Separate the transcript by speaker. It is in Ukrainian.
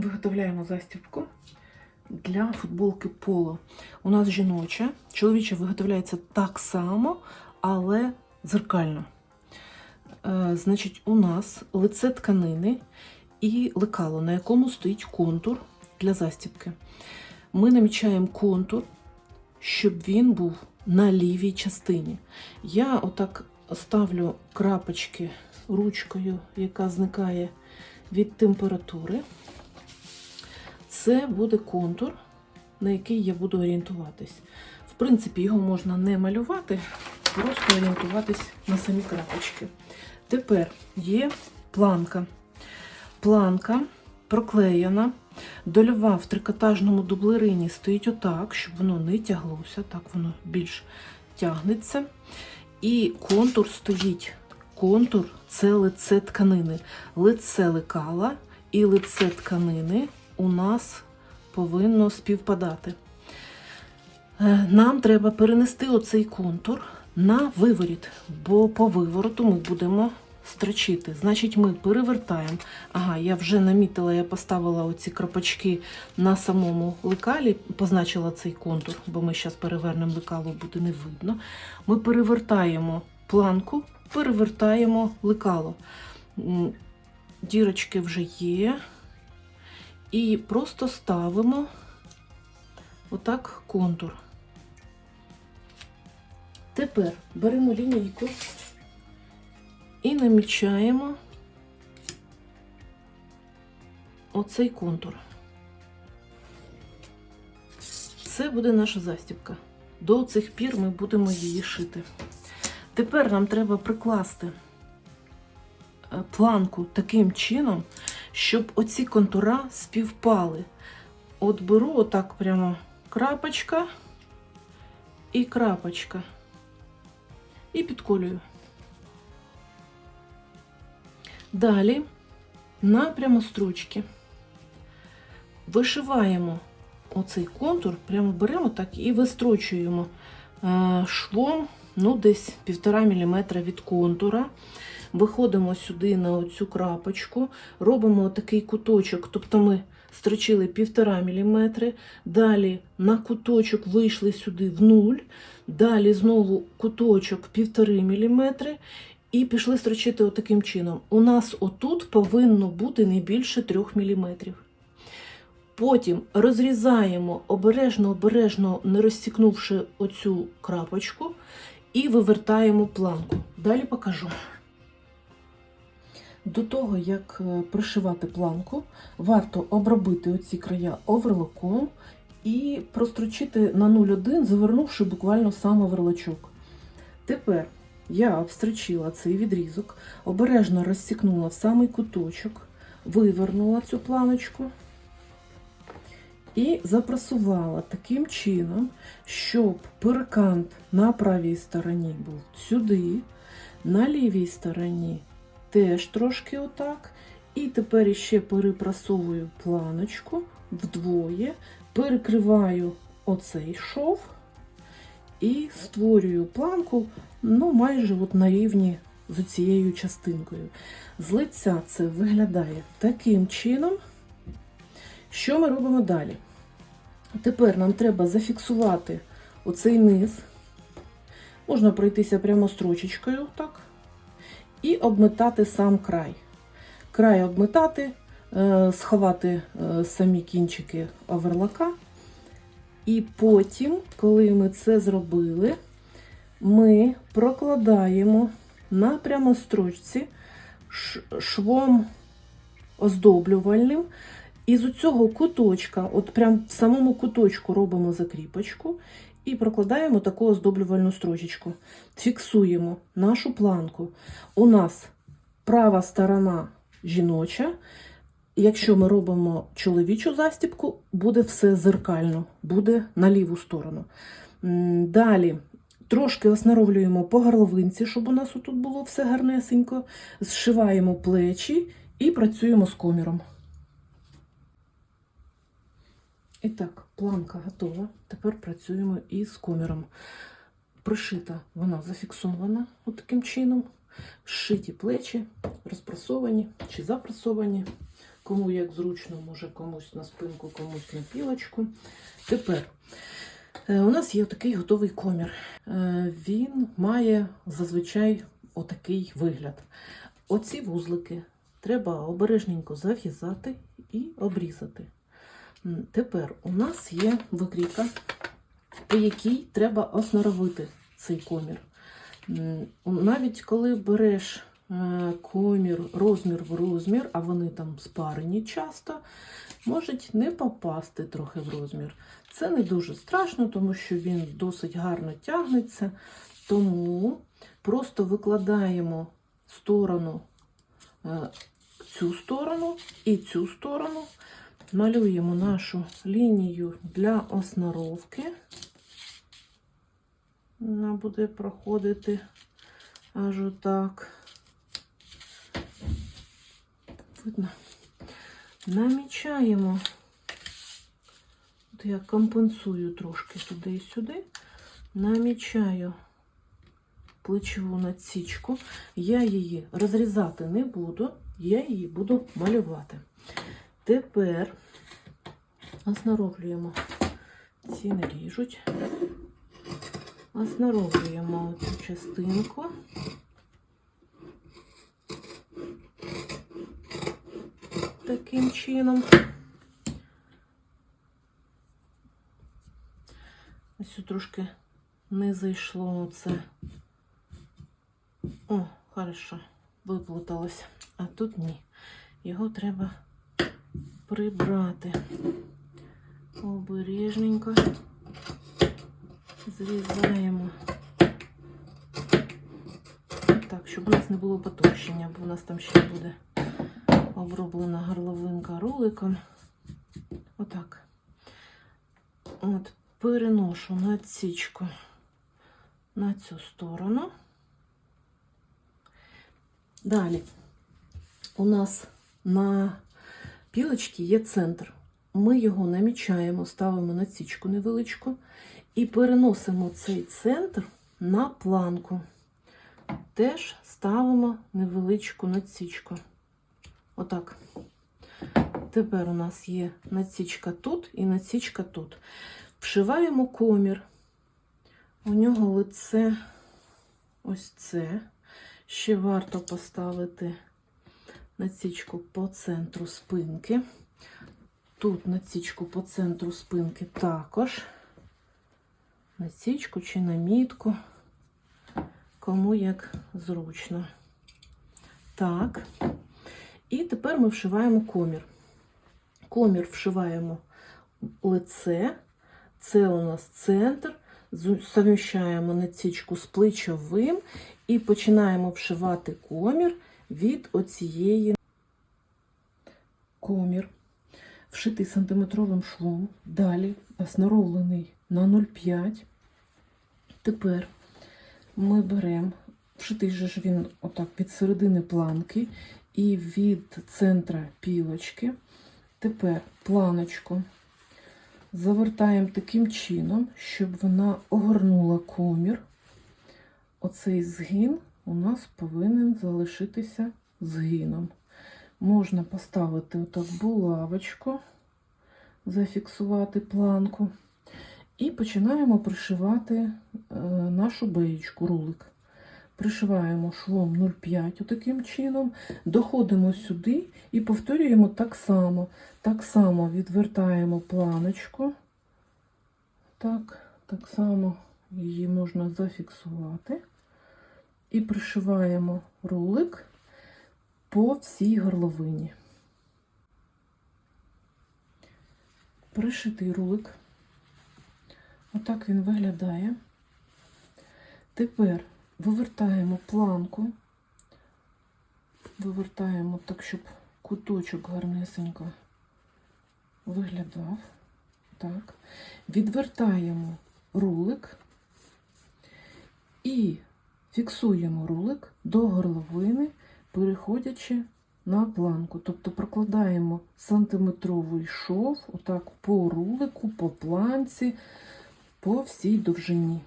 Speaker 1: Виготовляємо застібку для футболки поло. У нас жіноча, чоловіча виготовляється так само, але зеркально. Е, значить, у нас лице тканини і лекало, на якому стоїть контур для застібки. Ми намічаємо контур, щоб він був на лівій частині. Я отак ставлю крапочки ручкою, яка зникає від температури. Це буде контур, на який я буду орієнтуватись. В принципі, його можна не малювати, просто орієнтуватись на самі крапочки. Тепер є планка. Планка проклеєна. Дольова в трикотажному дублерині стоїть отак, щоб воно не тяглося, так воно більш тягнеться. І контур стоїть. Контур це лице тканини. Лице лекала і лице тканини у нас повинно співпадати. Е, Нам треба перенести оцей контур на виворіт, бо по вивороту ми будемо строчити. Значить, ми перевертаємо. Ага, я вже намітила, я поставила оці крапочки на самому лекалі, позначила цей контур, бо ми зараз перевернемо лекало, буде не видно. Ми перевертаємо планку, перевертаємо лекало. Дірочки вже є. І просто ставимо отак контур. Тепер беремо лінійку і намічаємо оцей контур. Це буде наша застібка. До цих пір ми будемо її шити. Тепер нам треба прикласти е, планку таким чином, щоб оці контура співпали. От беру отак прямо крапочка і крапочка. І підколюю. Далі напрямо строчки вишиваємо оцей контур, прямо беремо так і вистрочуємо е, швом, ну, десь 1,5 мм від контура. Виходимо сюди на оцю крапочку, робимо такий куточок, тобто ми строчили 1,5 мм, далі на куточок вийшли сюди в нуль, далі знову куточок 1,5 мм і пішли строчити отаким чином. У нас отут повинно бути не більше 3 мм. Потім розрізаємо обережно-обережно, не розсікнувши оцю крапочку, і вивертаємо планку. Далі покажу. До того, як е, пришивати планку, варто обробити оці края оверлоком і прострочити на 0,1, завернувши буквально сам оверлочок. Тепер я обстрочила цей відрізок, обережно розсікнула в самий куточок, вивернула цю планочку і запрасувала таким чином, щоб перекант на правій стороні був сюди, на лівій стороні теж трошки отак. І тепер іще перепрасовую планочку вдвоє, перекриваю оцей шов і створюю планку ну, майже от на рівні з цією частинкою. З лиця це виглядає таким чином. Що ми робимо далі? Тепер нам треба зафіксувати оцей низ. Можна пройтися прямо строчечкою, так, і обметати сам край. Край обметати, е, сховати е, самі кінчики оверлака. І потім, коли ми це зробили, ми прокладаємо на прямострочці швом оздоблювальним. І з цього куточка, от прям в самому куточку робимо закріпочку і прокладаємо таку оздоблювальну строчечку. Фіксуємо нашу планку. У нас права сторона жіноча. Якщо ми робимо чоловічу застібку, буде все зеркально, буде на ліву сторону. Далі трошки оснаровлюємо по горловинці, щоб у нас тут було все гарнесенько. Зшиваємо плечі і працюємо з коміром. І так, планка готова. Тепер працюємо із коміром. Пришита вона зафіксована таким чином. Зшиті плечі, розпрасовані чи запрасовані. Кому як зручно, може комусь на спинку, комусь на пілочку. Тепер е, у нас є такий готовий комір. Е, Він має зазвичай отакий вигляд. Оці вузлики треба обережненько зав'язати і обрізати. Тепер у нас є викрійка, по якій треба осноровити цей комір. Навіть коли береш е, комір розмір в розмір, а вони там спарені часто, можуть не попасти трохи в розмір. Це не дуже страшно, тому що він досить гарно тягнеться. Тому просто викладаємо сторону, е, цю сторону і цю сторону, малюємо нашу лінію для оснаровки. Вона буде проходити аж отак. Видно. Намічаємо. От я компенсую трошки туди і сюди. Намічаю плечову надсічку. Я її розрізати не буду, я її буду малювати. Тепер оснаровлюємо. Ці не ріжуть. Оснаровлюємо цю частинку. Таким чином. Ось трошки не зайшло це. О, хорошо, виплуталося. А тут ні. Його треба прибрати. Обережненько зрізаємо. Так, щоб у нас не було потовщення, бо у нас там ще буде оброблена горловинка роликом. Отак. От, переношу надсічку на цю сторону. Далі у нас на пілочці є центр. Ми його намічаємо, ставимо надсічку невеличку і переносимо цей центр на планку. Теж ставимо невеличку надсічку. Отак. Тепер у нас є надсічка тут і надсічка тут. Вшиваємо комір. У нього лице ось це. Ще варто поставити надсічку по центру спинки. Тут надсічку по центру спинки також. Надсічку чи намітку, кому як зручно. Так. І тепер ми вшиваємо комір. Комір вшиваємо лице, це у нас центр, совміщаємо надсічку з плечовим і починаємо вшивати комір від оцієї комір, вшитий сантиметровим швом, далі оснаровлений на 0,5. Тепер ми беремо, вшитий же ж він отак від середини планки і від центра пілочки. Тепер планочку завертаємо таким чином, щоб вона огорнула комір. Оцей згин у нас повинен залишитися згином. Можна поставити отак булавочку, зафіксувати планку. І починаємо пришивати е, нашу беєчку, рулик. Пришиваємо швом 0,5 таким чином, доходимо сюди і повторюємо так само. Так само відвертаємо планочку. Так, так само її можна зафіксувати. І пришиваємо рулик по всій горловині. Пришитий рулик. Отак він виглядає. Тепер вивертаємо планку, вивертаємо так, щоб куточок гарнесенько виглядав. Так. Відвертаємо рулик і фіксуємо рулик до горловини, переходячи на планку. Тобто прокладаємо сантиметровий шов, отак по рулику, по планці, по всій довжині.